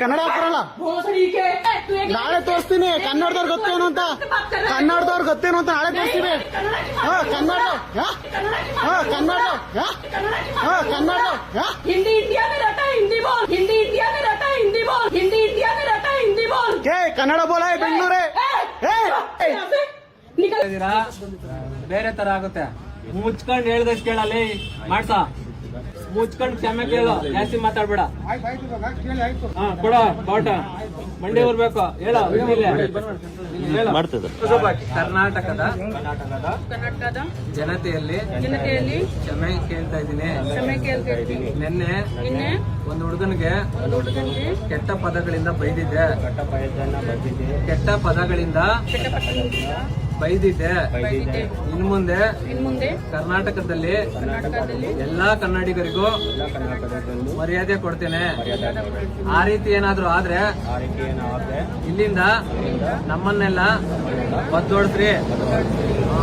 ಕನ್ನಡ ಹಾಕ್ತಾರಲ್ಲ ನಾಳೆ ತೋರಿಸ್ತೀನಿ ಕನ್ನಡದವ್ರ ಗೊತ್ತೇನು ಅಂತ ಕನ್ನಡದವ್ರು ಗೊತ್ತೇನು ಅಂತ ನಾಳೆ ತೋರಿಸ್ತೀನಿ ಹಾ ಕನ್ನಡ ಹಾ ಕನ್ನಡ ಹಾ ಕನ್ನಡ ಹಿಂದಿ ಇಂಡಿಯಾ ಹಿಂದಿ ಹಿಂದಿ ಹಿಂದಿ ಹಿಂದಿ ಹಿಂದಿ ಏ ಕನ್ನಡ ಬೋಲ ಬೆಂಗಳೂರೇ ಬೇರೆ ತರ ಆಗುತ್ತೆ ಮುಚ್ಕೊಂಡು ಹೇಳ್ದಷ್ಟು ಕೇಳಲ್ಲಿ ಮಾಡ್ತಾ ಮುಚ್ಕೊಂಡ್ ಕ್ಷಮೆ ಕೇಳು ಜಾಸ್ತಿ ಮಾತಾಡ್ಬೇಡ. ಹಾ ಕೊಡ ಬಾಟ ಮಂಡಿ ಬರ್ಬೇಕು. ಹೇಳು ಕರ್ನಾಟಕದ ಕರ್ನಾಟಕದ ಜನತೆಯಲ್ಲಿ ಜನತೆಯಲ್ಲಿ ಕ್ಷಮೆ ಕೇಳ್ತಾ ಇದ್ದೀನಿ. ಕ್ಷಮೆ ಕೇಳ್ತಾ ಇದ್ದೀನಿ. ನಿನ್ನೆ ನಿನ್ನೆ ಒಂದು ಹುಡುಗನಿಗೆ ಒಂದು ಹುಡುಗನಿಗೆ ಕೆಟ್ಟ ಪದಗಳಿಂದ ಬೈದಿದ್ದೆ. ಕೆಟ್ಟ ಪದಗಳಿಂದ ಕೆಟ್ಟ ಪಟ್ಟಣದಿಂದ ಬೈದಿದ್ದೆ. ಇನ್ ಮುಂದೆ ಕರ್ನಾಟಕದಲ್ಲಿ ಎಲ್ಲಾ ಕನ್ನಡಿಗರಿಗೂ ಮರ್ಯಾದೆ ಕೊಡ್ತೇನೆ. ಆ ರೀತಿ ಏನಾದ್ರೂ ಆದ್ರೆ ಇಲ್ಲಿಂದ ನಮ್ಮನ್ನೆಲ್ಲ ಬದ್ದೋಡ್ಸ್ರಿ ಹಾ.